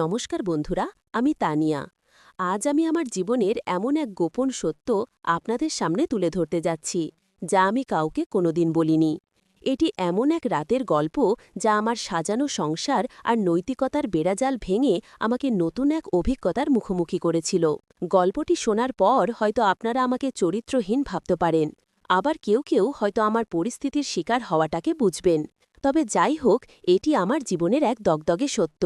নমস্কার বন্ধুরা, আমি তানিয়া। আজ আমি আমার জীবনের এমন এক গোপন সত্য আপনাদের সামনে তুলে ধরতে যাচ্ছি, যা আমি কাউকে কোনোদিন বলিনি। এটি এমন এক রাতের গল্প যা আমার সাজানো সংসার আর নৈতিকতার বেড়াজাল ভেঙে আমাকে নতুন এক অভিজ্ঞতার মুখোমুখি করেছিল। গল্পটি শোনার পর হয়তো আপনারা আমাকে চরিত্রহীন ভাবতে পারেন, আবার কেউ কেউ হয়তো আমার পরিস্থিতির শিকার হওয়াটাকে বুঝবেন। তবে যাই হোক, এটি আমার জীবনের এক দগদগে সত্য।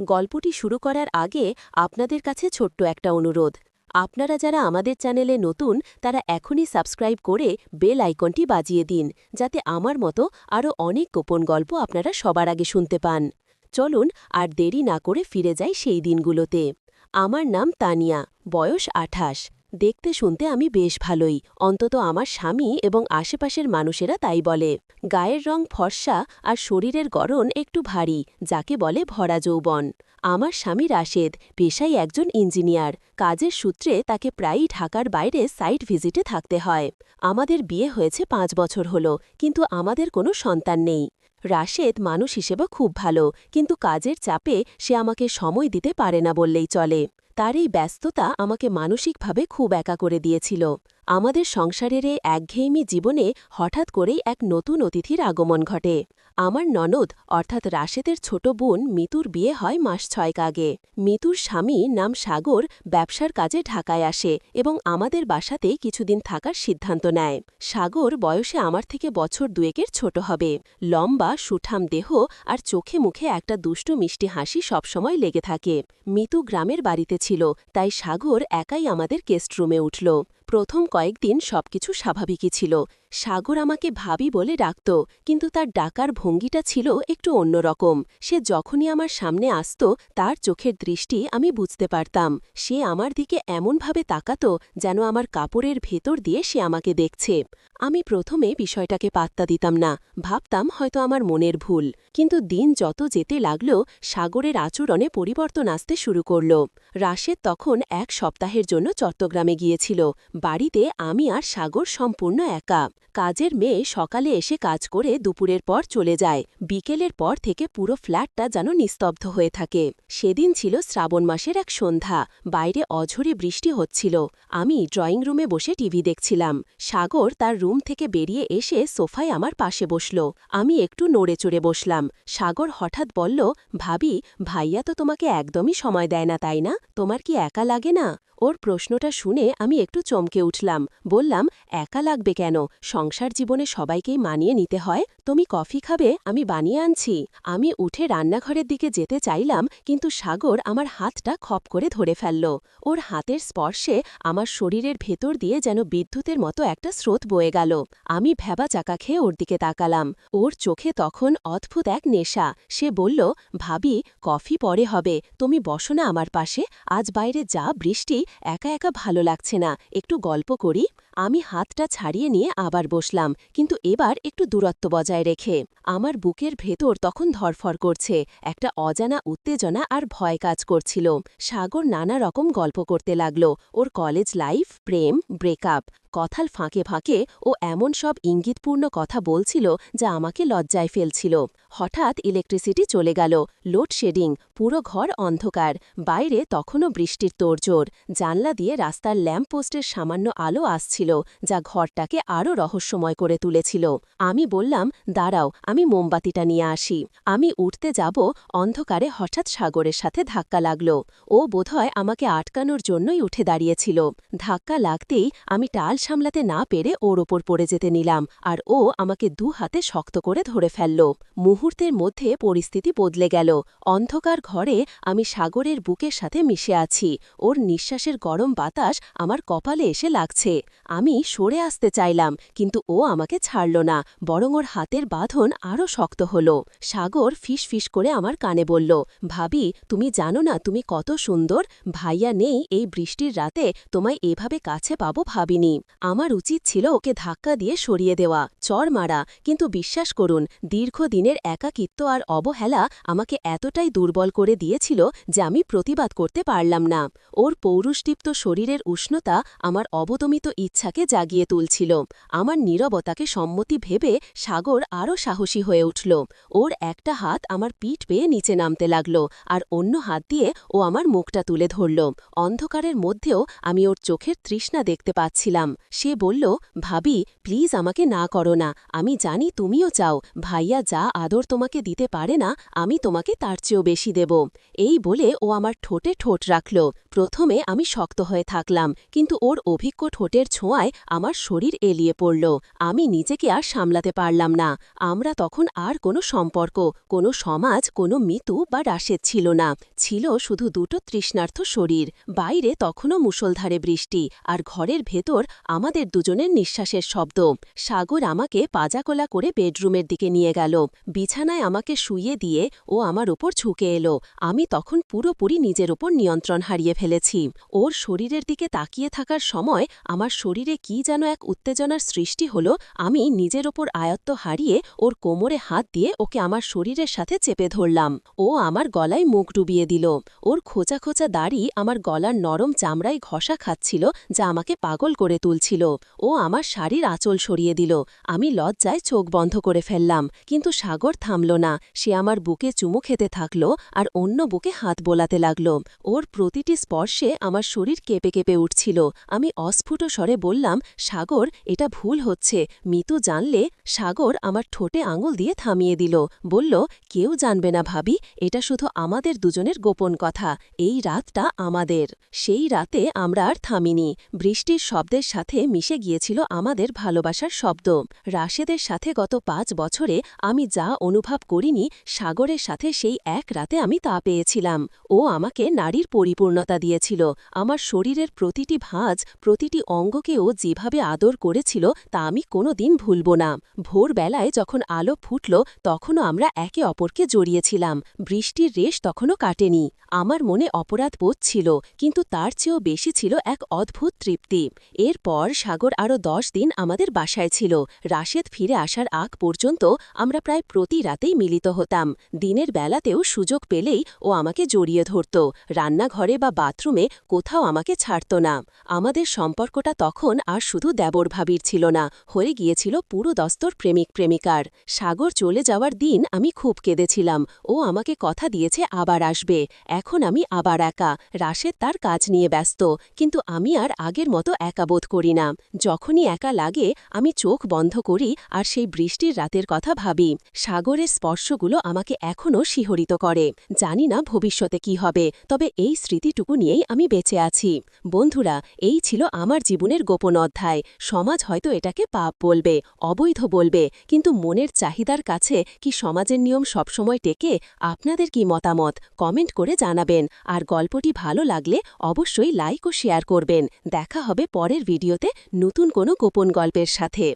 গল্পটি শুরু করার আগে আপনাদের কাছে ছোট্ট একটা অনুরোধ। আপনারা যারা আমাদের চ্যানেলে নতুন, তারা এখনই সাবস্ক্রাইব করে বেল আইকনটি বাজিয়ে দিন, যাতে আমার মতো আরও অনেক গোপন গল্প আপনারা সবার আগে শুনতে পান। চলুন, আর দেরি না করে ফিরে যাই সেই দিনগুলোতে। আমার নাম তানিয়া, বয়স আঠাশ। দেখতে শুনতে আমি বেশ ভালোই। অন্তত আমার স্বামী এবং আশেপাশের মানুষেরা তাই বলে। গায়ের রং ফর্সা আর শরীরের গড়ন একটু ভারী, যাকে বলে ভরা যৌবন। আমার স্বামী রাশেদ পেশাই একজন ইঞ্জিনিয়ার। কাজের সূত্রে তাকে প্রায়ই ঢাকার বাইরে সাইট ভিজিটে থাকতে হয়। আমাদের বিয়ে হয়েছে পাঁচ বছর হল, কিন্তু আমাদের কোনো সন্তান নেই। রাশেদ মানুষ হিসেবে খুব ভালো, কিন্তু কাজের চাপে সে আমাকে সময় দিতে পারে না বললেই চলে। তার এই ব্যস্ততা আমাকে মানসিকভাবে খুব একা করে দিয়েছিল। আমাদের সংসারের এই একঘেয়েমি জীবনে হঠাৎ করেই এক নতুন অতিথির আগমন ঘটে। আমার ননদ, অর্থাৎ রাশেদের ছোট বোন মিতুর বিয়ে হয় মাস ছয়েক আগে। মিতুর স্বামী নাম সাগর ব্যবসার কাজে ঢাকায় আসে এবং আমাদের বাসাতে কিছুদিন থাকার সিদ্ধান্ত নেয়। সাগর বয়সে আমার থেকে বছর দুয়েকের ছোট হবে। লম্বা, সুঠাম দেহ আর চোখে মুখে একটা দুষ্টু মিষ্টি হাসি সবসময় লেগে থাকে। মিতু গ্রামের বাড়িতে ছিল তাই সাগর একাই আমাদের গেস্টরুমে উঠল। প্রথম কয়েকদিন সবকিছু স্বাভাবিকই ছিল। সাগর আমাকে ভাবি বলে ডাকত, কিন্তু তার ডাকার ভঙ্গিটা ছিল একটু অন্যরকম। সে যখনই আমার সামনে আসত, তার চোখের দৃষ্টি আমি বুঝতে পারতাম। সে আমার দিকে এমনভাবে তাকাত যেন আমার কাপড়ের ভেতর দিয়ে সে আমাকে দেখছে। আমি প্রথমে বিষয়টাকে পাত্তা দিতাম না, ভাবতাম হয়তো আমার মনের ভুল। কিন্তু দিন যত যেতে লাগল, সাগরের আচরণে পরিবর্তন আসতে শুরু করল। রাশেদ তখন এক সপ্তাহের জন্য চট্টগ্রামে গিয়েছিল। বাড়িতে আমি আর সাগর সম্পূর্ণ একা। কাজের মেয়ে সকালে এসে কাজ করে দুপুরের পর চলে যায়। বিকেলের পর থেকে পুরো ফ্ল্যাটটা যেন নিস্তব্ধ হয়ে থাকে। সেদিন ছিল শ্রাবণ মাসের এক সন্ধ্যা। বাইরে অঝরে বৃষ্টি হচ্ছিল। আমি ড্রয়িং রুমে বসে টিভি দেখছিলাম। সাগর তার রুম থেকে বেরিয়ে এসে সোফায় আমার পাশে বসল। আমি একটু নড়ে চড়ে বসলাম। সাগর হঠাৎ বলল, ভাবি, ভাইয়া তো তোমাকে একদমই সময় দেয় না, তাই না? তোমার কি একা লাগে না? ওর প্রশ্নটা শুনে আমি একটু চমকে উঠলাম। বললাম, একা লাগবে কেন? সংসার জীবনে সবাইকেই মানিয়ে নিতে হয়। তুমি কফি খাবে, আমি বানিয়ে আনছি। আমি উঠে রান্নাঘরের দিকে যেতে চাইলাম, কিন্তু সাগর আমার হাতটা খপ করে ধরে ফেলল। ওর হাতের স্পর্শে আমার শরীরের ভেতর দিয়ে যেন বিদ্যুতের মতো একটা স্রোত বয়ে গেল। আমি ভেবা চাকা খেয়ে ওর দিকে তাকালাম। ওর চোখে তখন অদ্ভুত এক নেশা। সে বলল, ভাবি, কফি পরে হবে। তুমি বসো না আমার পাশে। আজ বাইরে যা বৃষ্টি, একা একা ভালো লাগছে না। একটু গল্প করি, আমি হাতটা ছাড়িয়ে নিয়ে আবার বসলাম, কিন্তু এবার একটু দূরত্ব বজায় রেখে। আমার বুকের ভেতর তখন ধরফর করছে, একটা অজানা উত্তেজনা আর ভয় কাজ করছিল। সাগর নানা রকম গল্প করতে লাগল, ওর কলেজ লাইফ, প্রেম, ব্রেকআপ। কথাল ফাঁকে ফাঁকে ও এমন সব ইঙ্গিতপূর্ণ কথা বলছিল যা আমাকে লজ্জায় ফেলছিল। হঠাৎ ইলেকট্রিসিটি চলে গেল, লোডশেডিং, পুরো ঘর অন্ধকার, বাইরে তখনও বৃষ্টির তোড়জোড়, জানলা দিয়ে রাস্তার ল্যাম্পপোস্টের সামান্য আলো আসছিল, যা ঘরটাকে আরও রহস্যময় করে তুলেছিল। আমি বললাম, দাঁড়াও, আমি মোমবাতিটা নিয়ে আসি। আমি উঠতে যাব, অন্ধকারে হঠাৎ সাগরের সাথে ধাক্কা লাগল। ও বোধহয় আমাকে আটকানোর জন্যই উঠে দাঁড়িয়েছিল। ধাক্কা লাগতেই আমি টাল সামলাতে না পেরে ওর ওপর পড়ে যেতে নিলাম আর ও আমাকে দু হাতে শক্ত করে ধরে ফেলল। মুহূর্তের মধ্যে পরিস্থিতি বদলে গেল। অন্ধকার ঘরে আমি সাগরের বুকের সাথে মিশে আছি। ওর নিঃশ্বাসের গরম বাতাস আমার কপালে এসে লাগছে। আমি সরে আসতে চাইলাম, কিন্তু ও আমাকে ছাড়ল না, বরং ওর হাতের বাঁধন আরও শক্ত হল। সাগর ফিস ফিস করে আমার কানে বলল, ভাবি, তুমি জানো না তুমি কত সুন্দর? ভাইয়া নেই, এই বৃষ্টির রাতে তোমায় এভাবে কাছে পাবো ভাবিনি। আমার উচিত ছিল ওকে ধাক্কা দিয়ে সরিয়ে দেওয়া চর মারা, কিন্তু বিশ্বাস করুন, দীর্ঘদিনের একাকিত্ব আর অবহেলা আমাকে এতটাই দুর্বল করে দিয়েছিল যে আমি প্রতিবাদ করতে পারলাম না। ওর পৌরুষদীপ্ত শরীরের উষ্ণতা আমার অবদমিত ইচ্ছাকে জাগিয়ে তুলছিল। আমার নীরবতাকে সম্মতি ভেবে সাগর আরও সাহসী হয়ে উঠল। ওর একটা হাত আমার পিঠ পেয়ে নিচে নামতে লাগল আর অন্য হাত দিয়ে ও আমার মুখটা তুলে ধরল। অন্ধকারের মধ্যেও আমি ওর চোখের তৃষ্ণা দেখতে পাচ্ছিলাম। সে বলল, ভাবি প্লিজ আমাকে না করো না। আমি জানি তুমিও চাও। ভাইয়া যা আদর তোমাকে দিতে পারে না, আমি তোমাকে তার চেয়েও বেশি দেব। এই বলে ও আমার ঠোঁটে ঠোঁট রাখল। প্রথমে আমি শক্ত হয়ে থাকলাম, কিন্তু ওর অভিজ্ঞ ঠোঁটের ছোঁয়ায় আমার শরীর এলিয়ে পড়ল। আমি নিজেকে আর সামলাতে পারলাম না। আমরা তখন আর কোনো সম্পর্ক, কোনো সমাজ, কোনো মিতু বা রাশেদ ছিল না। ছিল শুধু দুটো তৃষ্ণার্থ শরীর। বাইরে তখনও মুষলধারে বৃষ্টি, আর ঘরের ভেতর আমাদের দুজনের নিঃশ্বাসের শব্দ। সাগর আমাকে পাজাকোলা করে বেডরুমের দিকে নিয়ে গেল। বিছানায় আমাকে শুইয়ে দিয়ে ও আমার ওপর ঝুঁকে এলো। আমি তখন পুরোপুরি নিজের ওপর নিয়ন্ত্রণ হারিয়ে ফেলেছি। ওর শরীরের দিকে তাকিয়ে থাকার সময় আমার শরীরে কি যেন এক উত্তেজনার সৃষ্টি হলো। আমি নিজের ওপর আয়ত্ত হারিয়ে ওর কোমরে হাত দিয়ে ওকে আমার শরীরের সাথে চেপে ধরলাম। ও আমার গলায় মুখ ডুবিয়ে দিল। ওর খোঁচা খোঁচা দাড়ি আমার গলার নরম চামড়ায় ঘষা খাচ্ছিল, যা আমাকে পাগল করে তুলছিল ও আমার শাড়ির আঁচল সরিয়ে দিল। আমি লজ্জায় চোখ বন্ধ করে ফেললাম, কিন্তু সাগর থামল না। সে আমার বুকে চুমু খেতে থাকল আর অন্য বুকে হাত বোলাতে লাগল। ওর প্রতিটি স্পর্শে আমার শরীর কেঁপে কেঁপে উঠছিল। আমি অস্ফুট স্বরে বললাম, সাগর, এটা ভুল হচ্ছে। মিতু জানলে সাগর আমার ঠোঁটে আঙুল দিয়ে থামিয়ে দিল। বলল, কেউ জানবে না ভাবি, এটা শুধু আমাদের দুজনের গোপন কথা। এই রাতটা আমাদের। সেই রাতে আমরা আর থামিনি। বৃষ্টির শব্দের সাথে মিশে গিয়েছিল আমাদের ভালোবাসার শব্দ। রাশেদের সাথে গত পাঁচ বছরে আমি যা অনুভব করিনি, সাগরের সাথে সেই এক রাতে আমি তা পেয়েছিলাম। ও আমাকে নারীর পরিপূর্ণতা দিয়েছিল। আমার শরীরের প্রতিটি ভাঁজ, প্রতিটি অঙ্গকে ও যেভাবে আদর করেছিল তা আমি কোনো দিন ভুলব না। ভোরবেলায় যখন আলো ফুটল, তখনও আমরা একে অপরকে জড়িয়েছিলাম। বৃষ্টির রেশ তখনও কাটেনি। আমার মনে অপরাধ বোধ ছিল, কিন্তু তার চেয়েও বেশি ছিল এক অদ্ভুত তৃপ্তি। এরপর সাগর আরও দশ দিন আমাদের বাসায় ছিল। রাশেদ ফিরে আসার আগ পর্যন্ত আমরা প্রায় প্রতি রাতেই মিলিত হতাম। দিনের বেলাতেও সুযোগ পেলেই ও আমাকে জড়িয়ে ধরত। রান্নাঘরে বা বাথরুমে কোথাও আমাকে ছাড়ত না। আমাদের সম্পর্কটা তখন আর শুধু দেবর ভাবির ছিল না, হয়ে গিয়েছিল পুরো দস্তর প্রেমিক প্রেমিকার। সাগর চলে যাওয়ার দিন আমি খুব কেঁদেছিলাম। ও আমাকে কথা দিয়েছে, আবার আসবে। এখন আমি আবার একা। রাশেদ তার কাজ নিয়ে ব্যস্ত, কিন্তু আমি আর আগের মতো একা বোধ করি না। যখনই একা লাগে, আমি চোখ বন্ধ করি আর সেই বৃষ্টির রাতের কথা ভাবি। সাগরের স্পর্শগুলো আমাকে এখনও শিহরিত করে। জানি না ভবিষ্যতে কি হবে, তবে এই স্মৃতিটুকু নিয়েই আমি বেঁচে আছি। বন্ধুরা, এই ছিল আমার জীবনের গোপন অধ্যায়। সমাজ হয়তো এটাকে পাপ বলবে, অবৈধ বলবে, কিন্তু মনের চাহিদার কাছে কি সমাজের নিয়ম সবসময় টেকে, আপনাদের কি মতামত? কমেন্ট করে জানাবেন। আর গল্পটি ভালো লাগলে অবশ্যই লাইক ও শেয়ার করবেন। দেখা হবে পরের ভিডিওতে নতুন কোনো গোপন গল্পের সাথে।